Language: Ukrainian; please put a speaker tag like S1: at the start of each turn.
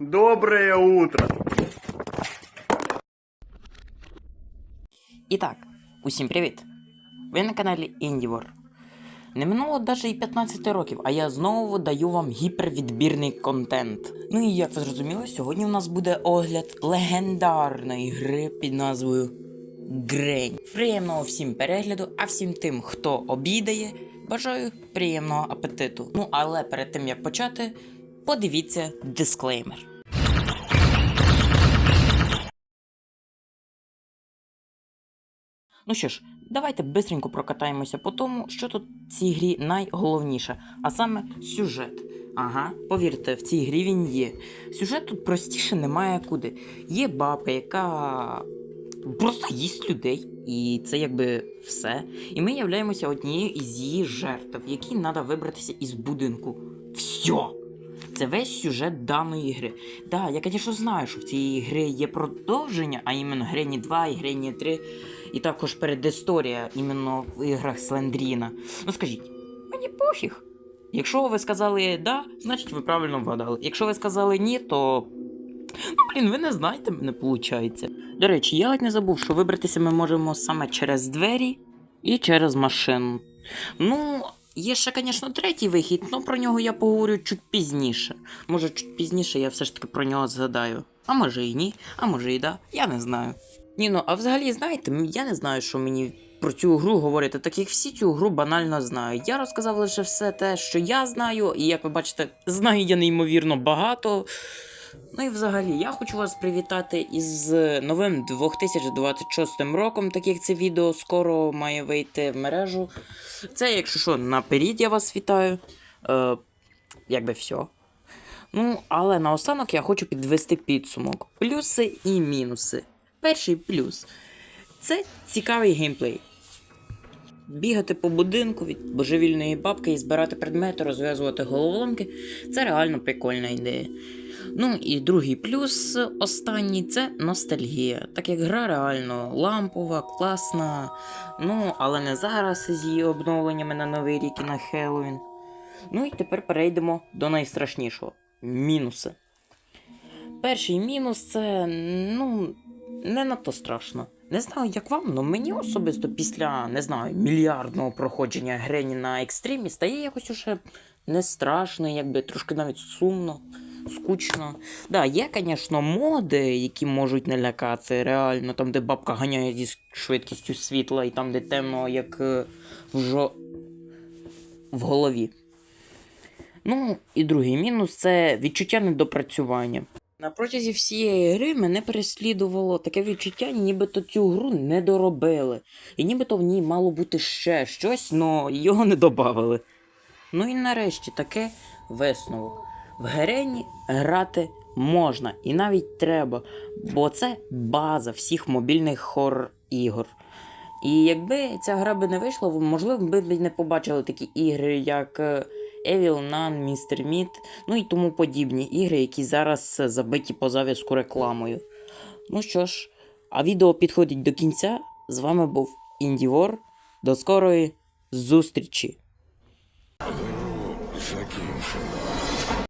S1: Доброе утро.
S2: І так, усім привіт! Ви на каналі Індівор. Не минуло навіть і 15 років, а я знову даю вам гіпервідбірний контент. Ну і як ви зрозуміли, сьогодні у нас буде огляд легендарної гри під назвою Грень. Приємного всім перегляду, а всім тим, хто обідає, бажаю приємного апетиту. Ну але перед тим як почати, подивіться дисклеймер. Ну що ж, давайте бистренько прокатаємося по тому, що тут в цій грі найголовніше, а саме сюжет. Ага, повірте, в цій грі він є. Сюжет тут простіше немає куди. Є бабка, яка просто їсть людей, і це якби все. І ми являємося однією із її жертв, якій треба вибратися із будинку. Все! Це весь сюжет даної гри. Да, я, звісно, знаю, що в цій грі є продовження, а іменно Грені 2 і Грені 3, і також передісторія іменно в іграх Слендріна. Ну скажіть, мені пофіг. Якщо ви сказали да, значить ви правильно вгадали. Якщо ви сказали ні, то. Ну, блін, ви не знаєте, мене виходить. До речі, я ледь не забув, що вибратися ми можемо саме через двері і через машину. Ну, є ще, звісно, третій вихід, але про нього я поговорю чуть пізніше. Може, чуть пізніше я все ж таки про нього згадаю. А може і ні, а може і да, я не знаю. Ні, ну а взагалі, знаєте, я не знаю, що мені про цю гру говорити, так як всі цю гру банально знають. Я розказав лише все те, що я знаю, і як ви бачите, знаю я неймовірно багато. Ну і взагалі, я хочу вас привітати із новим 2026 роком, так як це відео скоро має вийти в мережу. Це, якщо що, наперед я вас вітаю. Е, якби все. Ну, але наостанок я хочу підвести підсумок. Плюси і мінуси. Перший плюс це цікавий геймплей. Бігати по будинку від божевільної бабки і збирати предмети, розв'язувати головоломки це реально прикольна ідея. Ну і другий плюс, останній це ностальгія. Так як гра реально лампова, класна. Ну, але не зараз з її обновленнями на Новий рік і на Хеллоуін. Ну і тепер перейдемо до найстрашнішого мінуси. Перший мінус це, ну, не надто страшно. Не знаю, як вам, але мені особисто після, не знаю, мільярдного проходження Грені на екстримі стає якось уже не страшно, якби трошки навіть сумно, скучно. Да, є, звісно, моди, які можуть налякати реально, там, де бабка ганяє зі швидкістю світла, і там, де темно, як е, в, в голові. Ну, і другий мінус це відчуття недопрацювання. На протязі всієї гри мене переслідувало таке відчуття, нібито цю гру не доробили. І нібито в ній мало бути ще щось, але його не додавали. Ну і нарешті таке висновок. В Герені грати можна і навіть треба, бо це база всіх мобільних хор ігор. І якби ця гра би не вийшла, можливо, ми б не побачили такі ігри, як е, Evil Nun, Mr. Meat, ну і тому подібні ігри, які зараз е, забиті по зав'язку рекламою. Ну що ж, а відео підходить до кінця. З вами був Індівор. До скорої зустрічі!
S3: закінчено.